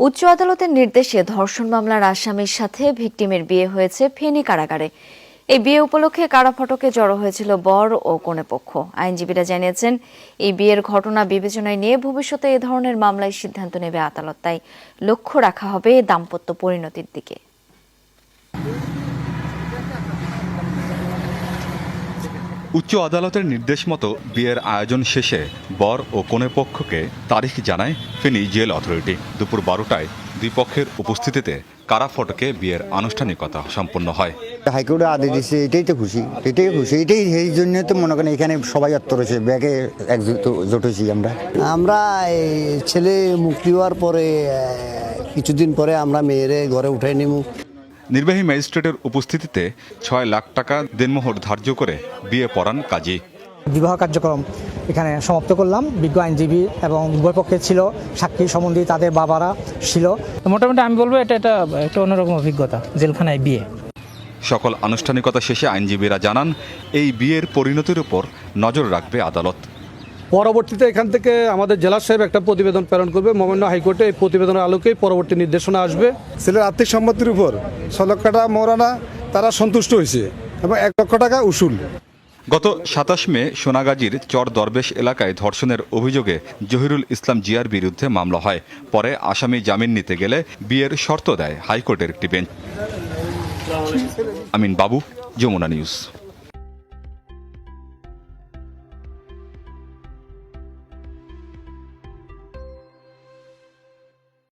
উচ্চ আদালতের নির্দেশে ধর্ষণ মামলার আসামির সাথে ভিকটিমের বিয়ে হয়েছে ফেনী কারাগারে। এই বিয়ে উপলক্ষে কারা ফটকে জড়ো হয়েছিল বর ও কনে পক্ষ। আইনজীবীরা জানিয়েছেন, এই বিয়ের ঘটনা বিবেচনায় নিয়ে ভবিষ্যতে এ ধরনের মামলায় সিদ্ধান্ত নেবে আদালত। তাই লক্ষ্য রাখা হবে দাম্পত্য পরিণতির দিকে। উচ্চ আদালতের নির্দেশ মতো বিয়ের আয়োজন শেষে বর ও কনে পক্ষকে তারিখ জানায় ফেনী জেল অথরিটি। দুপুর বারোটায় দুই পক্ষের উপস্থিতিতে কারা ফটকে বিয়ের আনুষ্ঠানিকতা সম্পন্ন হয়। হাইকোর্টে আদেশ দিচ্ছে এটাই তো খুশি এটাই খুশি এটাই এই জন্য তো মনে করেন এখানে সবাই অত্তর রয়েছে ব্যাগে একজুট জোট হয়েছি আমরা আমরা ছেলে মুক্তি হওয়ার পরে কিছুদিন পরে আমরা মেয়েরে ঘরে উঠাই নিমু। নির্বাহী ম্যাজিস্ট্রেটের উপস্থিতিতে ছয় লাখ টাকা দেনমোহর ধার্য করে বিয়ে পড়ান কাজী। বিবাহ কার্যক্রম এখানে সমাপ্ত করলাম। বিজ্ঞ আইনজীবী এবং উভয় পক্ষে ছিল সাক্ষী সম্বন্ধী তাদের বাবারা ছিল। মোটামুটি আমি বলব এটা এটা একটা অন্যরকম অভিজ্ঞতা জেলখানায় বিয়ে। সকল আনুষ্ঠানিকতা শেষে আইনজীবীরা জানান এই বিয়ের পরিণতির উপর নজর রাখবে আদালত। পরবর্তীতে এখান থেকে আমাদের জেলা সাহেব একটা প্রতিবেদন প্রেরণ করবে। মহামান্য হাইকোর্টে এই প্রতিবেদনের আলোকেই পরবর্তী নির্দেশনা আসবে। ছেলের আর্থিক সম্পত্তির উপর ছ লক্ষ টাকা মৌরানা তারা সন্তুষ্ট হয়েছে এবং এক লক্ষ টাকা উসুল। গত সাতাশ মে সোনাগাজীর চর দরবেশ এলাকায় ধর্ষণের অভিযোগে জহিরুল ইসলাম জিয়ার বিরুদ্ধে মামলা হয়। পরে আসামি জামিন নিতে গেলে বিয়ের শর্ত দেয় হাইকোর্টের একটি বেঞ্চ। আমিন বাবু যমুনা নিউজ।